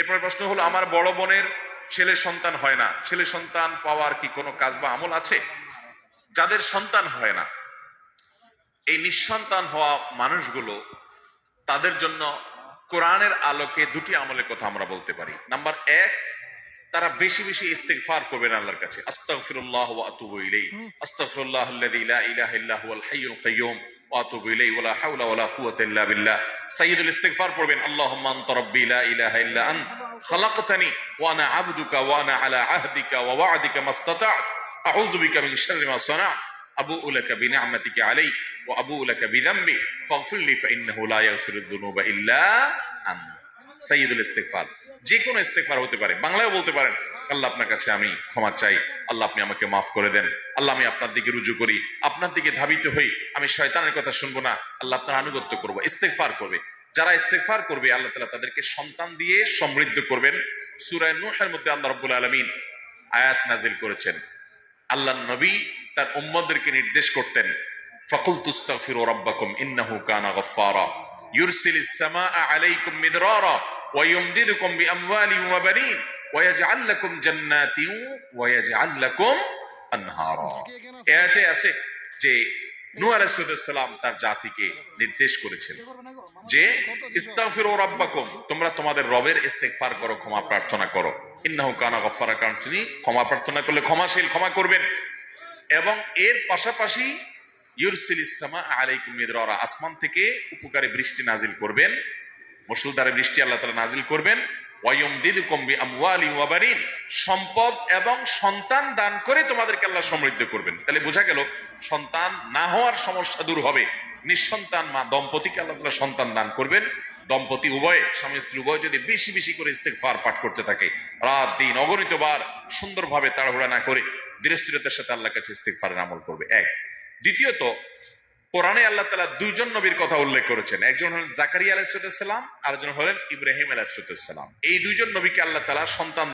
এরপরে প্রশ্ন হলো, আমার বড় বোনের ছেলে সন্তান হয় না। ছেলে সন্তান পাওয়ার কি কোনো কাজ বা আমল আছে? যাদের সন্তান হয় না, এই নিঃসন্তান হওয়া মানুষগুলো, তাদের জন্য কোরআনের আলোকে দুটি আমলের কথা আমরা বলতে পারি। নাম্বার এক, তারা বেশি বেশি ইস্তেগফার করবেন আল্লাহর কাছে। আস্তাগফিরুল্লাহ ওয়া আতুবু ইলাইহি। আস্তাগফিরুল্লাহ আল্লাযী লা ইলাহা ইল্লা হুয়াল হাইয়ুল কাইয়্যুম ওয়া আতুবু ইলাইহি ওয়া লা হাওলা ওয়া লা কুওয়াতা ইল্লা বিল্লাহ সাইয়্যিদুল ইস্তিগফার পড়বেন আল্লাহুম্মা আনতা রাব্বি লা ইলাহা ইল্লা আন্ত খালাকতানি ওয়া আনা আবদুকা ওয়া আনা আলা আহদিকা ওয়া ওয়া'দিকা মাস্তাতা'ত আউযু বিকা মিন শাররি মা সানা'ত أبوء لك بنعمتك علي وأبوء لك بذنبي فاغفر لي فإنه لا يغفر الذنوب إلا أنت সাইয়দুল ইস্তেগফার যে কোনো ইস্তেগফার হতে পারে বাংলায় বলতে পারেন আল্লাহ আপনার কাছে আমি ক্ষমা চাই আল্লাহ আপনি আমাকে মাফ করে দেন আল্লাহ আমি আপনার দিকে রুজু করি আপনার দিকে ধাবিত হই আমি শয়তানের কথা শুনবো না আল্লাহ আপনার আনুগত্য করবো ইস্তেগফার করবে যারা ইস্তেগফার করবে আল্লাহ তাআলা তাদেরকে সন্তান দিয়ে সমৃদ্ধ করবেন সূরা নূহের মধ্যে আল্লাহ রাব্বুল আলামিন আয়াত নাজিল করেছেন আল্লাহ নবী তার উম্মদেরকে নির্দেশ করতেন فقل تستغفروا ربكم انه كان غفارا يرسل السماء عليكم مدرارا ويمددكم باموال وبنين আনহারা এতে আছে যে নূহ তার জাতিকে নির্দেশ করেছেন যে, ইস্তাগফিরু রাব্বাকুম, তোমরা তোমাদের রবের ইস্তেগফার করো, ক্ষমা প্রার্থনা করো। ইন্নাহু কানা গফফারা কারণ তিনি ক্ষমা প্রার্থনা করলে ক্ষমাশীল, ক্ষমা করবেন। এবং এর পাশাপাশি ইউরসিল আলাইকুম আসমান থেকে উপকারী বৃষ্টি নাজিল করবেন মুসলদারে বৃষ্টি আল্লাহ তাআলা নাজিল করবেন। সম্পদ এবং সন্তান দান করে তোমাদেরকে আল্লাহ সমৃদ্ধ করবেন। তাহলে বোঝা গেল, সন্তান না হওয়ার সমস্যা দূর হবে। নিঃসন্তান মা দম্পতিকে আল্লাহ সন্তান দান করবেন। দম্পতি উভয়ে, স্বামী স্ত্রী উভয় যদি বেশি বেশি করে ইস্তেগফার পাঠ করতে থাকে, রাত, দিন, অগণিত বার সুন্দরভাবে তাড়াহুড়া না করে দৃঢ়স্থিরতার সাথে আল্লাহর কাছে ইস্তেগফারের আমল করবে। এক। দ্বিতীয়ত কোরআনে আল্লাহ তালা দুইজন নবীর কথা উল্লেখ করেছেন। একজন হলেন জাকারিয়া আর আরেকজন হলেন ইব্রাহিম আলাইসালাম এই দুইজন নবীকে আল্লাহ তালা সন্তান